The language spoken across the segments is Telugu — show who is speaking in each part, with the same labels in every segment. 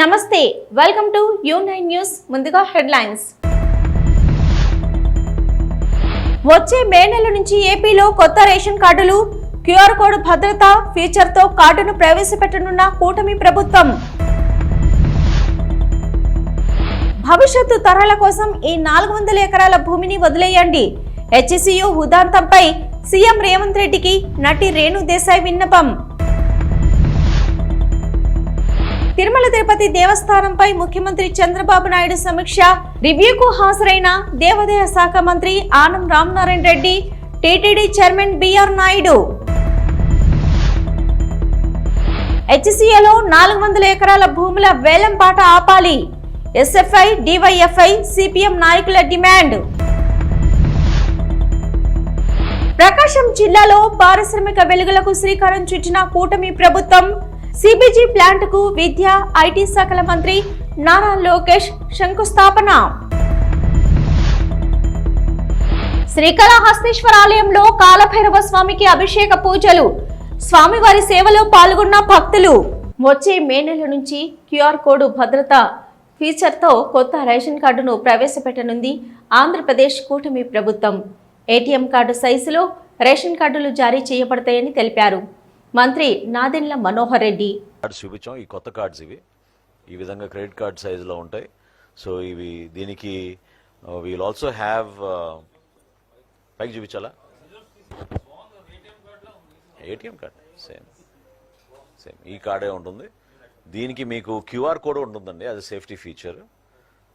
Speaker 1: నమస్తే welcome to U nine news ముందుగా హెడ్లైన్స్ వచ్చే మే నెల నుంచి ఏపీలో కొత్త రేషన్ కార్డులు క్యూఆర్ కోడ్ భద్రత ఫీచర్తో కార్డును ప్రవేశపెట్టనున్న కూటమి ప్రభుత్వం. భవిష్యత్తు తరాల కోసం ఈ నాలుగు వందల ఎకరాల భూమిని వదిలేయండి. హెచ్సియు ఉదాంతంపై సీఎం రేవంత్ రెడ్డికి నటి రేణు దేశాయ్ విన్నపం. తిరుమల తిరుపతి దేవస్థానంపై ముఖ్యమంత్రి చంద్రబాబు నాయుడు సమీక్ష రివ్యూకు హాజరైన దేవాదాయ శాఖ మంత్రి Anam Ramanarayana Reddy TTD chairman BR Naidu. హెచ్సిఏలో నాలుగు వందల ఎకరాల భూముల వేలం పాట ఆపాలి. ఎస్ఎఫ్ఐ డివైఎఫ్ఐ సిపిఎం నాయకుల డిమాండ్. ప్రకాశం జిల్లాలో పారిశ్రామిక వెలుగులకు శ్రీకారం చుట్టిన కూటమి ప్రభుత్వం సిబిజీ ప్లాంట్కు విద్య ఐటీ శాఖల మంత్రి నారా లోకేష్ శంకుస్థాపన. శ్రీకాళహస్తీశ్వర ఆలయంలో కాలభైరవ స్వామికి అభిషేక పూజలు. స్వామివారి సేవలో పాల్గొన్న భక్తులు. వచ్చే మే నెల నుంచి క్యూఆర్ కోడ్ భద్రత ఫీచర్తో కొత్త రేషన్ కార్డును ప్రవేశపెట్టనుంది ఆంధ్రప్రదేశ్ కూటమి ప్రభుత్వం. ఏటీఎం కార్డు సైజులో రేషన్ కార్డులు జారీ చేయబడతాయని తెలిపారు. మంత్రి నాదెండ్ల మనోహర్ రెడ్డి.
Speaker 2: కార్డ్స్ చూపించాం. ఈ కొత్త కార్డ్స్ ఇవి. ఈ విధంగా క్రెడిట్ కార్డ్ సైజులో ఉంటాయి. సో ఇవి దీనికి వీల్ ఆల్సో హ్యావ్ పైకి చూపించాలా? ఏటీఎం కార్డ్ సేమ్ సేమ్ ఈ కార్డే ఉంటుంది. దీనికి మీకు క్యూఆర్ కోడ్ ఉంటుందండి. అది సేఫ్టీ ఫీచర్.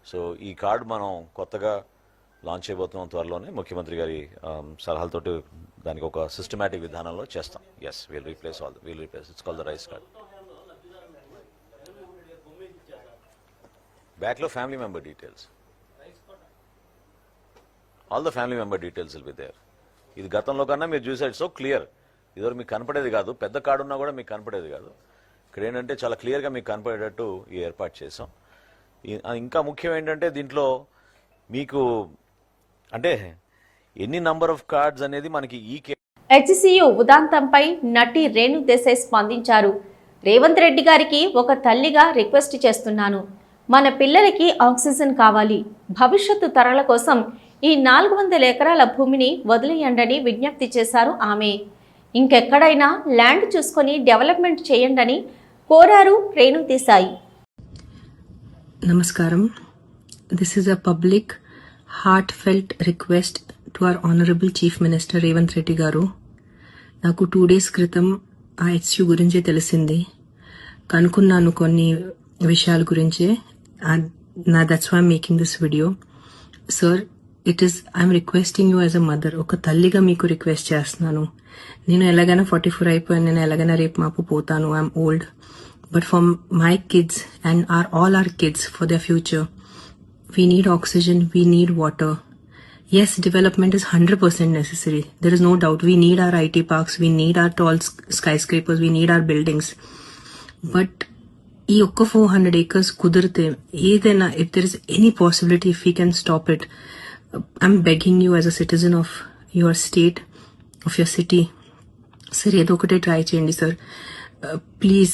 Speaker 2: సో ఈ కార్డ్ మనం కొత్తగా లాంచ్ చేయబోతున్నాం త్వరలోనే. ముఖ్యమంత్రి గారి um, సలహాలతోటి దానికి ఒక సిస్టమేటిక్ విధానంలో చేస్తాం. Yes we'll replace all we'll replace it's call the rice card బ్యాక్లో family member details all the family member details will be there ఇది గతంలో కన్నా మీరు చూసారు సో క్లియర్ ఇదివరకు మీకు కనపడేది కాదు పెద్ద కార్డు ఉన్నా కూడా మీకు కనపడేది కాదు. ఇక్కడ ఏంటంటే చాలా క్లియర్గా మీకు కనపడేటట్టు ఈ ఏర్పాటు చేసాం ఇంకా ముఖ్యం ఏంటంటే దీంట్లో మీకు అంటే ఎన్ని నంబర్ ఆఫ్ కార్డ్స్ అనేది మనకి ఈ కే
Speaker 1: హెచ్సియు ఉదాంతంపై నటి రేణు దేశాయ్ స్పందించారు. రేవంత్ రెడ్డి గారికి ఒక తల్లిగా రిక్వెస్ట్ చేస్తున్నాను. మన పిల్లలకి ఆక్సిజన్ కావాలి. భవిష్యత్తు తరాల కోసం ఈ నాలుగు వందల ఎకరాల భూమిని వదిలేయండని విజ్ఞప్తి చేశారు ఆమె. ఇంకెక్కడైనా ల్యాండ్ చూసుకొని డెవలప్మెంట్ చేయండని కోరారు Renu Desai.
Speaker 3: Namaskaram. This is a public, heartfelt request to our honourable chief minister Revanth Reddy garu. నాకు టూ డేస్ క్రితం ఆ హెచ్యూ గురించి తెలిసింది. కనుక్కున్నాను కొన్ని విషయాల గురించే. నా that's why making this video sir it is I'm requesting you as a mother ఒక తల్లిగా మీకు రిక్వెస్ట్ చేస్తున్నాను. నేను ఎలాగైనా ఫార్టీ ఫోర్ అయిపోయాను. నేను ఎలాగైనా రేపు మాపు పోతాను. I'm old but for my kids and our all our kids for the future we need oxygen we need water Yes, development is 100% necessary. There is no doubt. We need our IT parks, we need our tall sk- skyscrapers, we need our buildings. But ఈ ఒక్క ఫోర్ హండ్రెడ్ ఏకర్స్ కుదిరితే ఏదైనా if there is any possibility if you can stop it I'm begging you as a citizen of your state of your city sir ఏదో ఒకటే ట్రై చేయండి sir please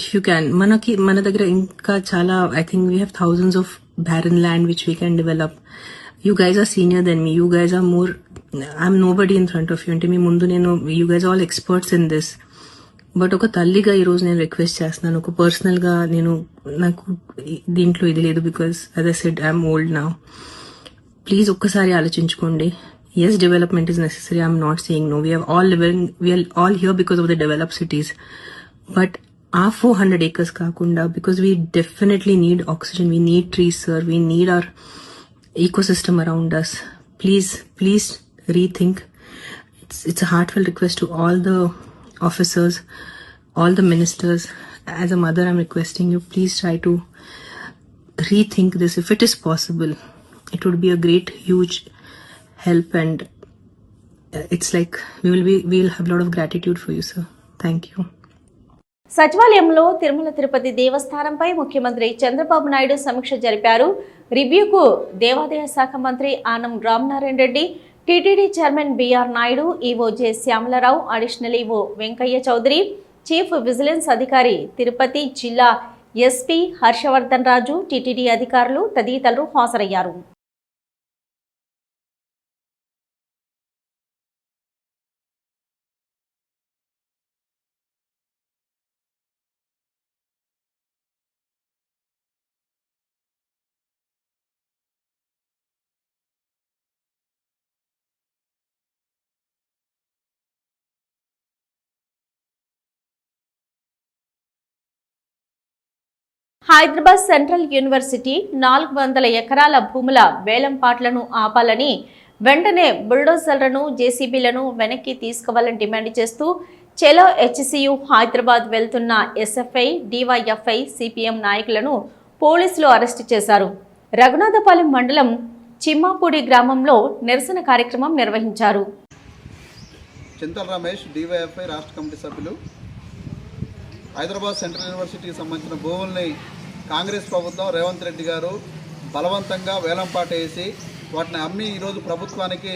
Speaker 3: if you can మనకి మన దగ్గర ఇంకా చాలా I think we have thousands of barren land which we can develop you guys are senior than me you guys are more I'm nobody in front of you అంటే మీ ముందు నేను you guys all experts in this but ఒక తల్లిగా ఈ రోజు నేను రిక్వెస్ట్ చేస్తున్నాను. ఒక పర్సనల్గా నేను నాకు దీంట్లో ఇది లేదు బికాస్ అదే సెడ్ ఐఎమ్ ఓల్డ్ నా ప్లీజ్ ఒక్కసారి ఆలోచించుకోండి. Yes development is necessary I'm not saying no we're all living we're all here because of the develop cities but ఆ ఫోర్ హండ్రెడ్ ఏకర్స్ కాకుండా because we definitely need oxygen we need trees sir we need our ecosystem around us. Please, please rethink. It's, it's a heartfelt request to all the officers, all the ministers. As a mother, I'm requesting you, please try to rethink this if it is possible. It would be a great, huge help, and it's like we will be, we will have a lot of gratitude for you, sir. Thank you.
Speaker 1: సచివాలయంలో తిరుమల తిరుపతి దేవస్థానంపై ముఖ్యమంత్రి చంద్రబాబు నాయుడు సమీక్ష జరిపారు రివ్యూకు దేవాదాయ శాఖ మంత్రి Anam Ramanarayana Reddy TTD chairman BR Naidu EO J Shyamalarao additional EO Venkaiah Chowdary chief vigilance అధికారి తిరుపతి జిల్లా ఎస్పీ హర్షవర్ధన్ రాజు టీటీడీ అధికారులు తదితరులు హాజరయ్యారు. హైదరాబాద్ సెంట్రల్ యూనివర్సిటీ నాలుగు వందల ఎకరాల భూముల వేలంపాట్లను ఆపాలని వెంటనే బుల్డోజర్లను జేసీబీలను వెనక్కి తీసుకోవాలని డిమాండ్ చేస్తూ చెలో హెచ్సియు హైదరాబాద్ వెళ్తున్న ఎస్ఎఫ్ఐ డివైఎఫ్ఐ సిపిఎం నాయకులను పోలీసులు అరెస్టు చేశారు. రఘునాథపాలెం మండలం చిమ్మాపూడి గ్రామంలో నిరసన కార్యక్రమం నిర్వహించారు.
Speaker 4: చింతల రమేష్ డివైఎఫ్ఐ రాష్ట్ర కమిటీ సభ్యులు. హైదరాబాద్ సెంట్రల్ యూనివర్సిటీకి సంబంధించిన భూముల్ని కాంగ్రెస్ ప్రభుత్వం రేవంత్ రెడ్డి గారు బలవంతంగా వేలంపాట వేసి వాటిని అమ్మి ఈరోజు ప్రభుత్వానికి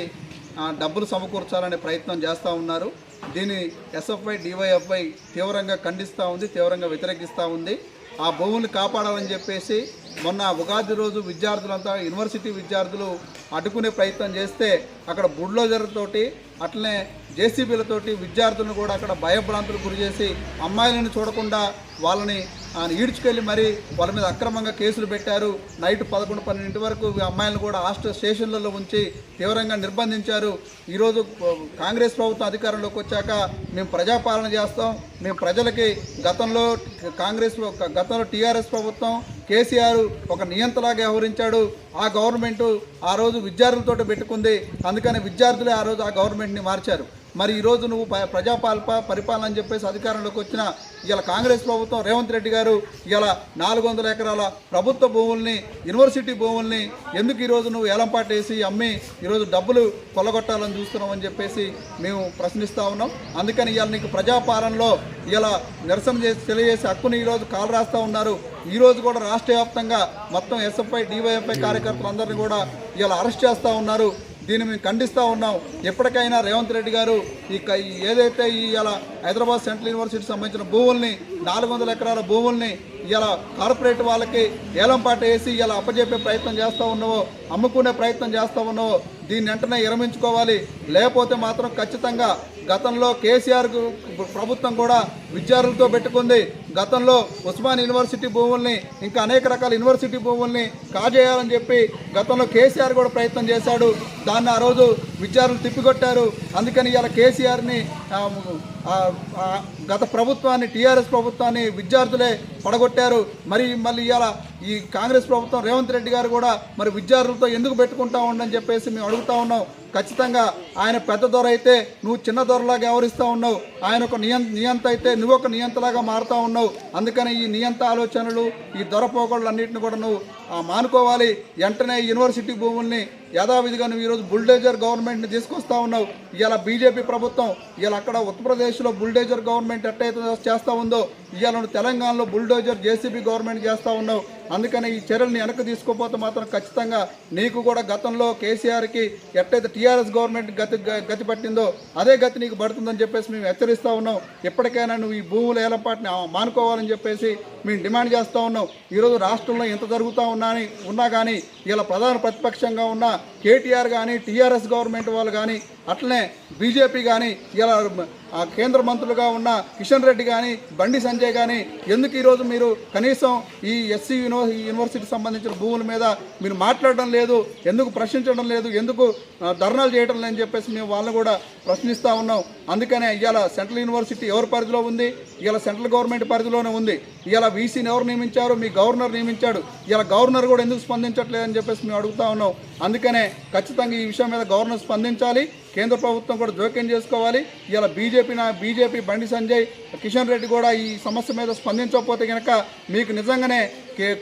Speaker 4: డబ్బులు సమకూర్చాలనే ప్రయత్నం చేస్తూ ఉన్నారు. దీన్ని ఎస్ఎఫ్ఐ డివైఎఫ్ఐ తీవ్రంగా ఖండిస్తూ ఉంది తీవ్రంగా వ్యతిరేకిస్తూ ఉంది. ఆ భూములు కాపాడాలని చెప్పేసి మొన్న ఉగాది రోజు విద్యార్థులంతా యూనివర్సిటీ విద్యార్థులు అడ్డుకునే ప్రయత్నం చేస్తే అక్కడ బుడ్లోజర్తోటి అట్లనే జేసీబీలతోటి విద్యార్థులను కూడా అక్కడ భయభ్రాంతులకు గురి చేసి అమ్మాయిలను చూడకుండా వాళ్ళని ఈడ్చుకెళ్ళి మరి వాళ్ళ మీద అక్రమంగా కేసులు పెట్టారు. నైట్ పదకొండు పన్నెండింటి వరకు అమ్మాయిలను కూడా హాస్టల్ స్టేషన్లలో ఉంచి తీవ్రంగా నిర్బంధించారు. ఈరోజు కాంగ్రెస్ ప్రభుత్వం అధికారంలోకి వచ్చాక మేము ప్రజాపాలన చేస్తాం. మేము ప్రజలకి గతంలో కాంగ్రెస్ గతంలో టీఆర్ఎస్ ప్రభుత్వం కేసీఆర్ ఒక నియంతలాగా వ్యవహరించాడు. ఆ గవర్నమెంట్ ఆ రోజు విద్యార్థులతో పెట్టుకుంది. అందుకని విద్యార్థులే ఆ రోజు ఆ గవర్నమెంట్ని మార్చారు. మరి ఈరోజు నువ్వు ప- ప్రజాపాలప పరిపాలన అని చెప్పేసి అధికారంలోకి వచ్చిన ఇలా కాంగ్రెస్ ప్రభుత్వం రేవంత్ రెడ్డి గారు ఇలా నాలుగు వందల ఎకరాల ప్రభుత్వ భూముల్ని యూనివర్సిటీ భూముల్ని ఎందుకు ఈరోజు నువ్వు ఏలంపాటు వేసి అమ్మి ఈరోజు డబ్బులు కొల్లగొట్టాలని చూస్తున్నావు అని చెప్పేసి మేము ప్రశ్నిస్తూ ఉన్నాం. అందుకని ఇవాళ నీకు ప్రజాపాలనలో ఇలా నిరసన చేసి తెలియజేసి హక్కుని ఈరోజు కాలు రాస్తూ ఉన్నారు. ఈరోజు కూడా రాష్ట్ర వ్యాప్తంగా మొత్తం ఎస్ఎఫ్ఐ డివైఎఫ్ఐ కార్యకర్తలందరినీ కూడా ఇలా అరెస్ట్ చేస్తూ ఉన్నారు. దీన్ని మేము ఖండిస్తూ ఉన్నాం. ఎప్పటికైనా రేవంత్ రెడ్డి గారు ఈ ఏదైతే ఈ ఇలా హైదరాబాద్ సెంట్రల్ యూనివర్సిటీకి సంబంధించిన భూముల్ని నాలుగు వందల ఎకరాల భూముల్ని ఇలా కార్పొరేట్ వాళ్ళకి ఏలంపాట వేసి ఇలా అప్పజెప్పే ప్రయత్నం చేస్తూ ఉన్నావో అమ్ముకునే ప్రయత్నం చేస్తూ ఉన్నావో దీన్ని వెంటనే విరమించుకోవాలి. లేకపోతే మాత్రం ఖచ్చితంగా గతంలో కేసీఆర్ ప్రభుత్వం కూడా విద్యార్థులతో పెట్టుకుంది. గతంలో ఉస్మాన్ యూనివర్సిటీ భూముల్ని ఇంకా అనేక రకాల యూనివర్సిటీ భూముల్ని కాజేయాలని చెప్పి గతంలో కేసీఆర్ కూడా ప్రయత్నం చేశాడు. దాన్ని ఆ రోజు విద్యార్థులు తిప్పికొట్టారు. అందుకని ఇలా కేసీఆర్ని గత ప్రభుత్వాన్ని టీఆర్ఎస్ ప్రభుత్వాన్ని విద్యార్థులే పడగొట్టారు. మరి మళ్ళీ ఇలా ఈ కాంగ్రెస్ ప్రభుత్వం రేవంత్ రెడ్డి గారు కూడా మరి విద్యార్థులతో ఎందుకు పెట్టుకుంటా ఉండని చెప్పేసి మేము అడుగుతా ఉన్నాం. ఖచ్చితంగా ఆయన పెద్ద దొర అయితే నువ్వు చిన్న దొరలాగా వ్యవహరిస్తూ ఉన్నావు. ఆయన ఒక నియం నియంత అయితే నువ్వు ఒక నియంతలాగా మారుతూ ఉన్నావు. అందుకని ఈ నియంత ఆలోచనలు ఈ దొర పోకళ్ళు అన్నింటిని కూడా నువ్వు ఆ, మానుకోవాలి. వెంటనే యూనివర్సిటీ భూముల్ని యథావిధిగా నువ్వు ఈరోజు బుల్డేజర్ గవర్నమెంట్ని తీసుకొస్తా ఉన్నావు. ఇవాళ బీజేపీ ప్రభుత్వం ఇవాళ అక్కడ ఉత్తరప్రదేశ్లో బుల్డేజర్ గవర్నమెంట్ ఎట్టయితే చేస్తూ ఉందో ఇవాళ నువ్వు తెలంగాణలో బుల్డోజర్ జేసీబీ గవర్నమెంట్ చేస్తూ ఉన్నావు. అందుకని ఈ చర్యలను వెనక్కి తీసుకోపోతే మాత్రం ఖచ్చితంగా నీకు కూడా గతంలో కేసీఆర్కి ఎట్టయితే టీఆర్ఎస్ గవర్నమెంట్ గతి గతి పట్టిందో అదే గతి నీకు పడుతుందని చెప్పేసి మేము హెచ్చరిస్తూ ఉన్నాం. ఎప్పటికైనా నువ్వు ఈ భూముల ఏలపాటిని మానుకోవాలని చెప్పేసి మేము డిమాండ్ చేస్తూ ఉన్నాం. ఈరోజు రాష్ట్రంలో ఎంత జరుగుతూ ఉన్నా ఉన్నా కానీ ఇలా ప్రధాన ప్రతిపక్షంగా ఉన్న కేటీఆర్ కానీ టీఆర్ఎస్ గవర్నమెంట్ వాళ్ళు కానీ అట్లనే బీజేపీ కానీ ఇలా ఆ కేంద్ర మంత్రులుగా ఉన్న కిషన్ రెడ్డి కానీ బండి సంజయ్ కానీ ఎందుకు ఈరోజు మీరు కనీసం ఈ ఎస్సీ యూనివ యూనివర్సిటీకి సంబంధించిన భూముల మీద మీరు మాట్లాడడం లేదు ఎందుకు ప్రశ్నించడం లేదు ఎందుకు ధర్నాలు చేయడం లేదని చెప్పేసి మేము వాళ్ళని కూడా ప్రశ్నిస్తూ ఉన్నాం. అందుకనే ఇవాళ సెంట్రల్ యూనివర్సిటీ ఎవరి పరిధిలో ఉంది? ఇలా సెంట్రల్ గవర్నమెంట్ పరిధిలోనే ఉంది. ఇలా వీసీని ఎవరు నియమించారు? మీ గవర్నర్ నియమించాడు. ఇలా గవర్నర్ కూడా ఎందుకు స్పందించట్లేదని చెప్పేసి మేము అడుగుతా ఉన్నాం. అందుకనే ఖచ్చితంగా ఈ విషయం మీద గవర్నర్ స్పందించాలి. కేంద్ర ప్రభుత్వం కూడా జోక్యం చేసుకోవాలి. ఇలా బీజేపీ నా బీజేపీ బండి సంజయ్ కిషన్ రెడ్డి కూడా ఈ సమస్య మీద స్పందించకపోతే కనుక మీకు నిజంగానే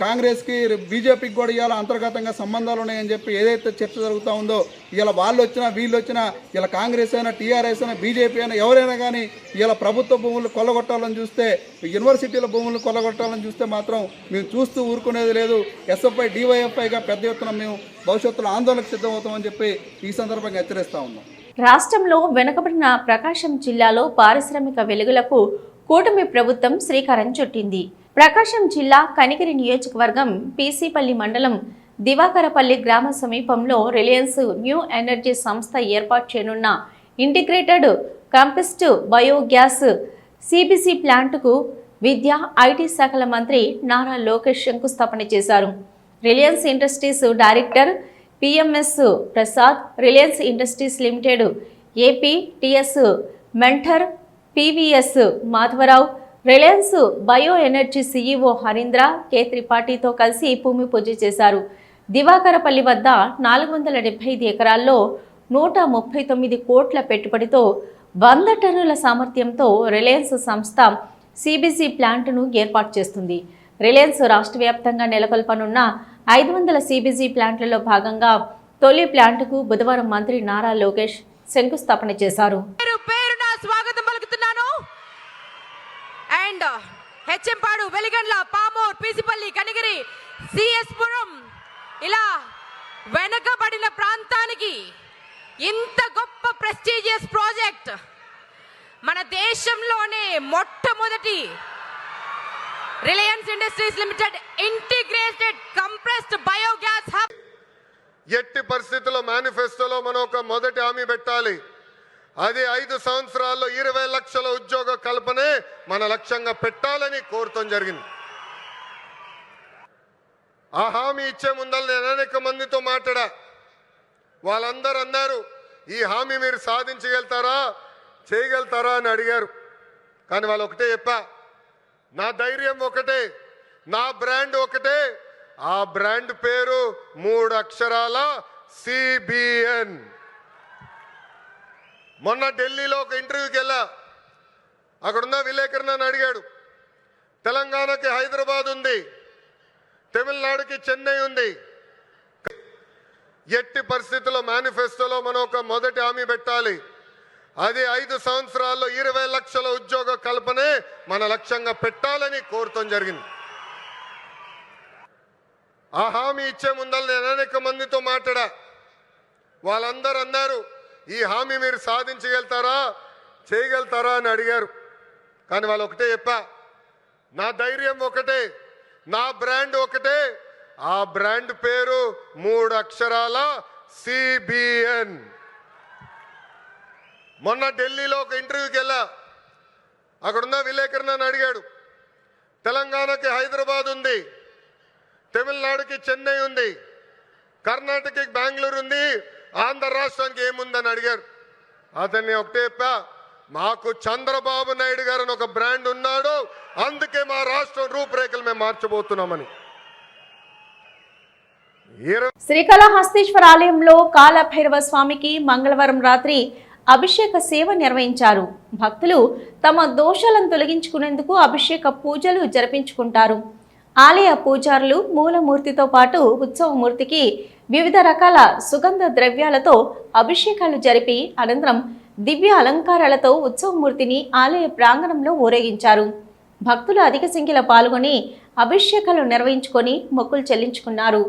Speaker 4: కాంగ్రెస్కి బీజేపీకి కూడా ఇవాళ అంతర్గతంగా సంబంధాలు ఉన్నాయని చెప్పి ఏదైతే చర్చ జరుగుతూ ఉందో ఇలా వాళ్ళు వచ్చినా వీళ్ళు వచ్చినా ఇలా కాంగ్రెస్ అయినా టీఆర్ఎస్ అయినా బీజేపీ అయినా ఎవరైనా కానీ ఇలా ప్రభుత్వ భూములు కొల్లగొట్టాలని చూస్తే యూనివర్సిటీల భూములు కొల్లగొట్టాలని చూస్తే మాత్రం మేము చూస్తూ ఊరుకునేది లేదు. ఎస్ఎఫ్ఐ డివైఎఫ్ఐగా పెద్ద ఎత్తున మేము భవిష్యత్తులో ఆందోళనకు సిద్ధమవుతామని చెప్పి ఈ సందర్భంగా హెచ్చరిస్తా ఉన్నాం.
Speaker 1: రాష్ట్రంలో వెనుకబడిన ప్రకాశం జిల్లాలో పారిశ్రామిక వెలుగులకు కూటమి ప్రభుత్వం శ్రీకారం చుట్టింది. ప్రకాశం జిల్లా కనిగిరి నియోజకవర్గం పీసీపల్లి మండలం దివాకరపల్లి గ్రామ సమీపంలో రిలయన్స్ న్యూ ఎనర్జీ సంస్థ ఏర్పాటు చేయనున్న ఇంటిగ్రేటెడ్ కంపెస్ట్ బయోగ్యాస్ సిబిసి ప్లాంటుకు విద్యా ఐటీ శాఖల మంత్రి నారా లోకేష్ శంకుస్థాపన చేశారు. Reliance Industries director PMS Prasad Reliance Industries Limited AP TS mentor PVS Madhavarao Reliance bio energy CEO Harindra K త్రిపాఠితో కలిసి భూమి పూజ చేశారు. దివాకరపల్లి వద్ద నాలుగు వందల డెబ్బై ఐదు ఎకరాల్లో నూట ముప్పై తొమ్మిది కోట్ల పెట్టుబడితో వంద టన్నుల సామర్థ్యంతో రిలయన్స్ సంస్థ సిబిసి ప్లాంట్ను ఏర్పాటు చేస్తుంది. రిలయన్స్ రాష్ట్ర వ్యాప్తంగా నెలకొల్పనున్న ఐదు వందల సిబిసి ప్లాంట్లలో భాగంగా తొలి ప్లాంట్కు బుధవారం మంత్రి నారా లోకేష్ శంకుస్థాపన చేశారు.
Speaker 5: అండ్ హెచ్ఎంపాడు వెలిగండ్ల పామూర్ పీసిపల్లి కనిగిరి సిఎస్పురం ఇలా వెనకబడిన ప్రాంతానికి ఇంత గొప్ప ప్రెస్టీజియస్ ప్రాజెక్ట్ మన దేశంలోనే మొట్టమొదటి Reliance Industries Limited integrated compressed biogas hub.
Speaker 6: ఎట్టి పరిస్థితుల్లో మేనిఫెస్టోలో మనం ఒక మొదటి హామీ పెట్టాలి. అది ఐదు సంవత్సరాల్లో ఇరవై లక్షల ఉద్యోగ కల్పనే మన లక్ష్యంగా పెట్టాలని కోరటం జరిగింది ఆ హామీ ఇచ్చే ముందర నేను అనేక మందితో మాట్లాడా వాళ్ళందరూ అన్నారు ఈ మీరు సాధించగలుగుతారా? చేయగలుగుతారా అని అడిగారు. కానీ వాళ్ళు ఒకటే చెప్పా నా ధైర్యం ఒకటే నా బ్రాండ్ ఒకటే. ఆ బ్రాండ్ పేరు మూడు అక్షరాల సిబిఎన్. మొన్న ఢిల్లీలో ఒక ఇంటర్వ్యూకి వెళ్ళా. అక్కడున్న విలేకరు నన్ను అడిగాడు తెలంగాణకి హైదరాబాద్ ఉంది తమిళనాడుకి చెన్నై ఉంది ఎట్టి పరిస్థితుల్లో మేనిఫెస్టోలో మనం ఒక మొదటి హామీ పెట్టాలి. అది ఐదు సంవత్సరాల్లో ఇరవై లక్షల ఉద్యోగ కల్పనే మన లక్ష్యంగా పెట్టాలని కోరటం జరిగింది. ఆ హామీ ఇచ్చే ముందర నేను అనేక మందితో మాట్లాడా. వాళ్ళందరూ అన్నారు ఈ హామీ మీరు సాధించగలుగుతారా? చేయగలుగుతారా? అని అడిగారు. కానీ వాళ్ళు ఒకటే చెప్పా నా ధైర్యం ఒకటే నా బ్రాండ్ ఒకటే ఆ బ్రాండ్ పేరు మూడు అక్షరాల సిబిఎన్. మొన్న ఢిల్లీలో ఒక ఇంటర్వ్యూకి వెళ్ళా. అక్కడున్న విలేకరు నన్ను అడిగాడు తెలంగాణకి హైదరాబాద్ ఉంది తమిళనాడుకి చెన్నై ఉంది కర్ణాటకకి బెంగళూరు ఉంది ఆంధ్ర రాష్ట్రానికి ఏముందని అడిగారు. అతన్ని ఒకటే చెప్పా మాకు చంద్రబాబు నాయుడు గారు అని ఒక బ్రాండ్ ఉన్నాడు అందుకే మా రాష్ట్రం రూపురేఖలు మేము మార్చబోతున్నామని.
Speaker 1: శ్రీకాళహస్తీశ్వర ఆలయంలో కాలభైరవ స్వామికి మంగళవారం రాత్రి అభిషేక సేవ నిర్వహించారు. భక్తులు తమ దోషాలను తొలగించుకునేందుకు అభిషేక పూజలు జరిపించుకుంటారు. ఆలయ పూజారులు మూలమూర్తితో పాటు ఉత్సవమూర్తికి వివిధ రకాల సుగంధ ద్రవ్యాలతో అభిషేకాలు జరిపి అనంతరం దివ్య అలంకారాలతో ఉత్సవమూర్తిని ఆలయ ప్రాంగణంలో ఊరేగించారు. భక్తులు అధిక సంఖ్యలో పాల్గొని అభిషేకాలు నిర్వహించుకొని మొక్కులు చెల్లించుకున్నారు.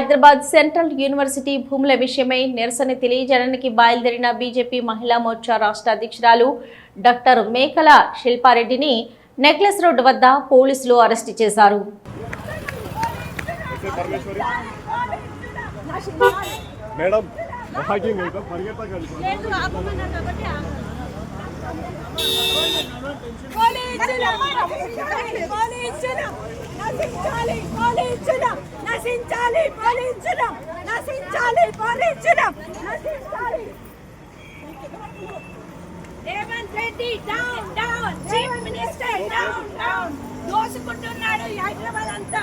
Speaker 1: హైదరాబాద్ సెంట్రల్ యూనివర్సిటీ భూముల విషయమై నిరసన తెలియజేయడానికి బయలుదేరిన బీజేపీ మహిళా మోర్చా రాష్ట్ర అధ్యక్షురాలు డాక్టర్ మేకల శిల్పారెడ్డిని నెక్లెస్ రోడ్డు వద్ద పోలీసులు అరెస్టు చేశారు.
Speaker 7: మేడం
Speaker 8: నశించాలి పోలీసులు నశించాలి పోలీసులు నశించాలి పోలీసులు నశించాలి Revanth Reddy down down chief minister down down దోసుకుంటున్నాడు Hyderabad అంతా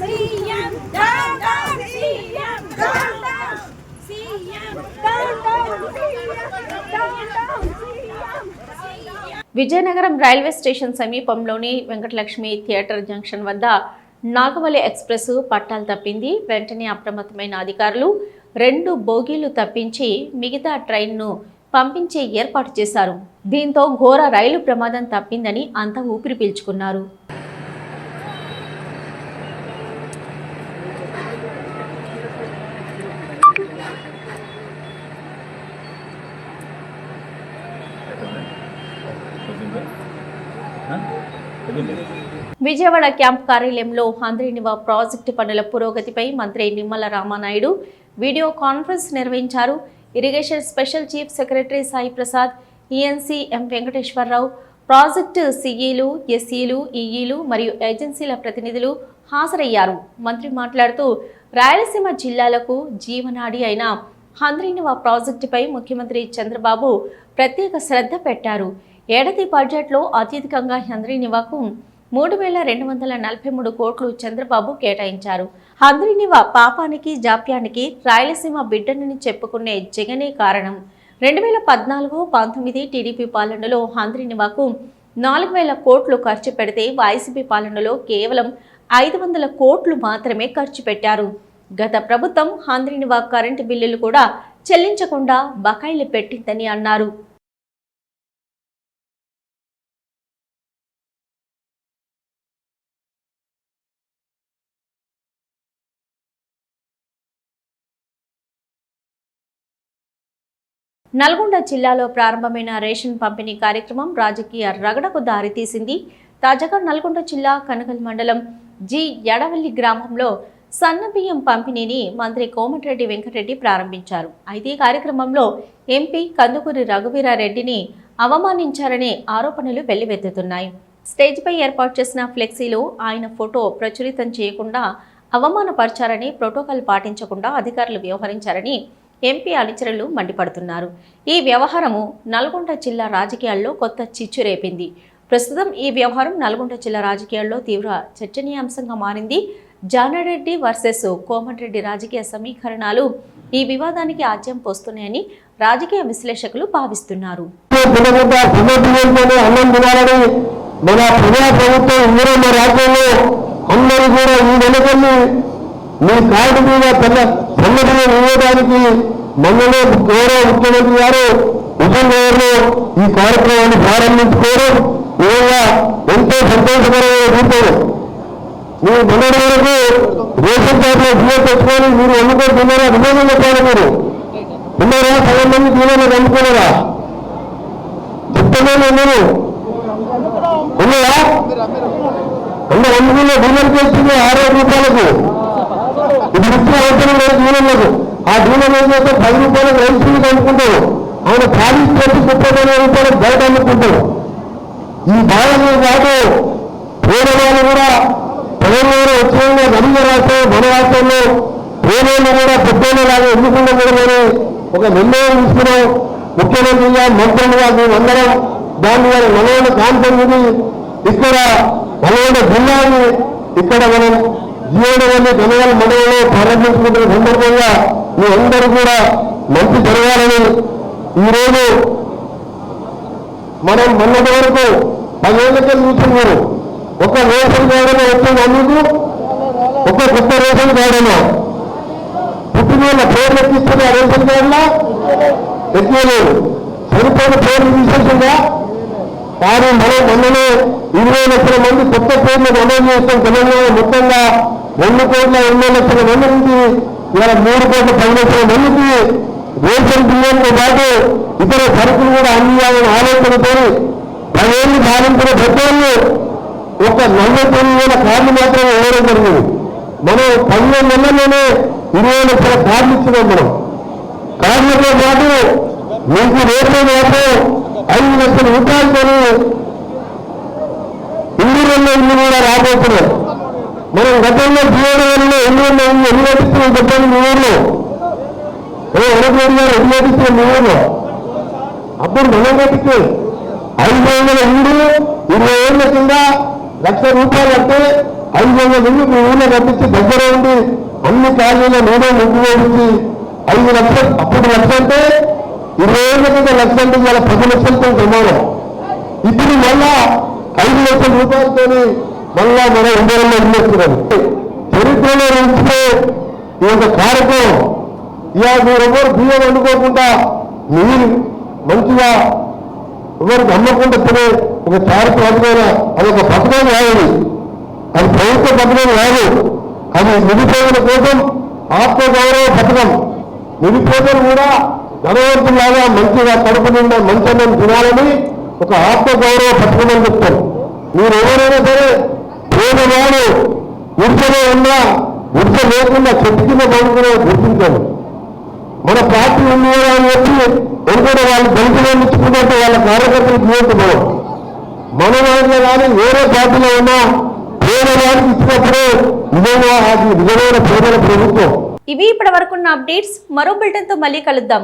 Speaker 8: CM down down CM down down CM down down CM down down CM
Speaker 1: Vizianagaram railway station సమీపంలోని వెంకటలక్ష్మి థియేటర్ జంక్షన్ వద్ద నాగవల్లి ఎక్స్ప్రెస్ పట్టాలు తప్పింది. వెంటనే అప్రమత్తమైన అధికారులు రెండు బోగీలు తప్పించి మిగతా ట్రైన్ను పంపించే ఏర్పాటు చేశారు. దీంతో ఘోర రైలు ప్రమాదం తప్పిందని అంతా ఊపిరి పీల్చుకున్నారు. విజయవాడ క్యాంప్ కార్యాలయంలో హంద్రీనివా ప్రాజెక్టు పనుల పురోగతిపై మంత్రి నిమ్మల రామానాయుడు వీడియో కాన్ఫరెన్స్ నిర్వహించారు. Irrigation special chief secretary Sai Prasad ENC M Venkateswararao project సిఈలు ఎస్ఈలు ఈఈలు మరియు ఏజెన్సీల ప్రతినిధులు హాజరయ్యారు. మంత్రి మాట్లాడుతూ రాయలసీమ జిల్లాలకు జీవనాడి అయిన హంద్రీనివా ప్రాజెక్టుపై ముఖ్యమంత్రి చంద్రబాబు ప్రత్యేక శ్రద్ధ పెట్టారు. ఏడాది బడ్జెట్లో అత్యధికంగా హంద్రీనివాకు మూడు వేల రెండు వందల నలభై మూడు కోట్లు చంద్రబాబు కేటాయించారు. హంద్రీనివా పాపానికి జాప్యానికి రాయలసీమ బిడ్డనని చెప్పుకునే జగనే కారణం. రెండు వేల పద్నాలుగు పంతొమ్మిది టీడీపీ పాలనలో హంద్రీనివాకు నాలుగు వేల కోట్లు ఖర్చు పెడితే వైసీపీ పాలనలో కేవలం ఐదు వందల కోట్లు మాత్రమే ఖర్చు పెట్టారు. గత ప్రభుత్వం హంద్రినివా కరెంటు బిల్లులు కూడా చెల్లించకుండా బకాయిలు పెట్టిందని అన్నారు. నల్గొండ జిల్లాలో ప్రారంభమైన రేషన్ పంపిణీ కార్యక్రమం రాజకీయ రగడకు దారితీసింది. తాజాగా నల్గొండ జిల్లా కనగల్ మండలం జి ఎడవల్లి గ్రామంలో సన్నబియ్యం పంపిణీని మంత్రి కోమటిరెడ్డి వెంకటరెడ్డి ప్రారంభించారు. అయితే ఈ కార్యక్రమంలో ఎంపీ కందుకూరి రఘువీరారెడ్డిని అవమానించారనే ఆరోపణలు వెల్లువెత్తుతున్నాయి. స్టేజ్పై ఏర్పాటు చేసిన ఫ్లెక్సీలో ఆయన ఫోటో ప్రచురితం చేయకుండా అవమానపరిచారని ప్రోటోకాల్ పాటించకుండా అధికారులు వ్యవహరించారని ఎంపీ అనుచరులు మండిపడుతున్నారు. ఈ వ్యవహారము నల్గొండ జిల్లా రాజకీయాల్లో కొత్త చిచ్చు రేపింది. ప్రస్తుతం ఈ వ్యవహారం నల్గొండ జిల్లా రాజకీయాల్లో తీవ్ర చర్చనీయాంశంగా మారింది. జానారెడ్డి వర్సెస్ కోమటిరెడ్డి రాజకీయ సమీకరణాలు ఈ వివాదానికి ఆజ్యం పోస్తున్నాయని రాజకీయ విశ్లేషకులు భావిస్తున్నారు.
Speaker 9: మన ప్రజా ప్రభుత్వం ఇందులో అందరూ కూడా ఈ మీ కార్డు మీద పెద్ద సంఘటన ఇవ్వడానికి మనలో గౌరవ ముఖ్యమంత్రి గారు విజయనగరంలో ఈ కార్యక్రమాన్ని ప్రారంభించుకోవడం నిజంగా ఎంతో సంతోషకరమైన రూపం మీరు మొన్నటి వరకు రేషన్ కార్డులో బియ్యం తెచ్చుకొని మీరు ఎన్నుకొని తిన్నారా? వినోదం చెప్పాలి మీరు? ఉన్నారా సగం మంది దీనిలో నమ్ముకున్నారా చెప్తున్నాను మీరు ఉన్నారా? అందరూ అందులో డీలర్ చేస్తుంది ఆరు రూపాయలకు ఇప్పుడు ముఖ్య అవసరం లేదు. డీలర్లకు ఆ డీలర్ ఏం చేస్తే పది రూపాయలకు రైతులు అనుకుంటారు ఆయన పాలిస్ పెట్టి ముప్పై వేల రూపాయలు బయట అనుకుంటారు ఈ బాధలు కాదు పేదవాళ్ళు కూడా తెలంగాణ వచ్చిన నలుగు రాష్ట్రం మన రాష్ట్రంలో పేదోళ్ళు కూడా పెద్దోళ్ళు లాగా ఎన్నుకుండకూడదని ఒక నిర్ణయం తీసుకున్నాం. ముఖ్యమంత్రిగా మంత్రులుగా మేమందరం దాన్ని వారి నల్గొండ కాన్పల్లిని ఇక్కడ నల్గొండ జిల్లాని ఇక్కడ మనం జీవనవల్లి జనగల మండలంలో ప్రారంభించుకుంటున్న సందర్భంగా మీ అందరూ కూడా మంచి జరగాలని ఈరోజు మనం మొన్నటి వరకు పదేళ్ళకే చూస్తున్నారు ఒక రేషన్ కార్డులో వచ్చింది అందుకు ఒక కొత్త రేషన్ కార్డులో పుట్టిన పేర్లు ఎక్కిస్తున్న రేషన్ కార్డులో? ఎక్కువ లేదు సరిపోయిన పేర్లు తీసేసిందా? కానీ మనం మొన్ననే ఇరవై లక్షల మంది కొత్త పేర్లు నమోదు చేస్తాం. తెలంగాణ మొత్తంగా రెండు కోట్ల ఎనభై లక్షల మంది నుంచి ఇవాళ మూడు కోట్ల పది లక్షల మందికి రేషన్ బియ్యంతో పాటు ఇతర సరుకులు కూడా అందియాలనే ఆలోచనతో పదేళ్ళు పాలించిన పెద్దవాళ్ళు ఒక నలభై తొమ్మిది వేల కార్డు మాత్రమే ఇవ్వడం జరిగింది. మనం పన్నెండు నెలల్లోనే ఇరవై లక్షల కార్డులు ఇచ్చినాం మనం. కార్డులతో పాటు మీకు రేపు మాత్రం ఐదు లక్షల రూపాయలతో ఇండియన్లో ఇల్లు కూడా రాబోతున్నాం మనం గతంలో జీవనంలో ఎన్ని ఇల్లు ఎన్ని నటిస్తున్నాం చెప్పండి మీ ఊర్లో? ఏ ఎనభై గారు ఎన్ని నటిస్తున్నాం మీ ఊర్లో? అప్పుడు మనం కట్టించే ఐదు వందల ఇల్లు ఇరవై ఏళ్ళ కింద లక్ష రూపాయలు అంటే ఐదు వందల ఇల్లు మీ ఊళ్ళో కట్టించి దగ్గర ఉండి అన్ని కాలనీలో నేనే ముగ్గు వేసి ఐదు లక్షలు అప్పుడు లక్ష అంటే ఇరవై ఏళ్ళ కింద లక్ష అంటే ఇవాళ పది లక్షలతో ప్రమాణం. ఇప్పుడు మళ్ళా ఐదు లక్షల రూపాయలతో మళ్ళా మన ఇండియాలో ఇల్లేస్తున్నాం చరిత్రలో ఉంచితే ఈ యొక్క కార్యక్రమం. ఇవాళ మీరెవరు బియ్యం వండుకోకుండా మీరు మంచిగా ఎవరికి అమ్మకుండా తినే ఒక చారిత్రాత్మకమైన అదొక పథకం కాదు. అది ప్రభుత్వ పథకం కాదు. అది నిరుపేదల కోసం ఆత్మగౌరవ పథకం. నిరుపేదలు కూడా ధనవంతులాగా మంచిగా కడుపు నిండా మంచన్నం తినాలని ఒక ఆత్మగౌరవ పథకం అని చెప్తారు. మీరు ఎవరైనా సరే పేదవాడు గుడిసెలో ఉన్నా గుడిసె లేకుండా చెట్టు కింద పడుకునే గుర్తించాను మన పార్టీ ఉంది అని చెప్పి ఎందుకంటే వాళ్ళు దళితులు ఇచ్చుకున్నట్టు వాళ్ళ కార్యకర్తలు ఇవ్వద్దు మన దాంట్లో కానీ వేరే పార్టీలో ఉన్నా పేదవాడికి ఇచ్చినప్పుడే నిజంగా అది నిజమైన పేదల ప్రభుత్వం.
Speaker 1: ఇవి ఇప్పటి వరకున్న అప్డేట్స్. మరో బులెటిన్తో మళ్ళీ కలుద్దాం.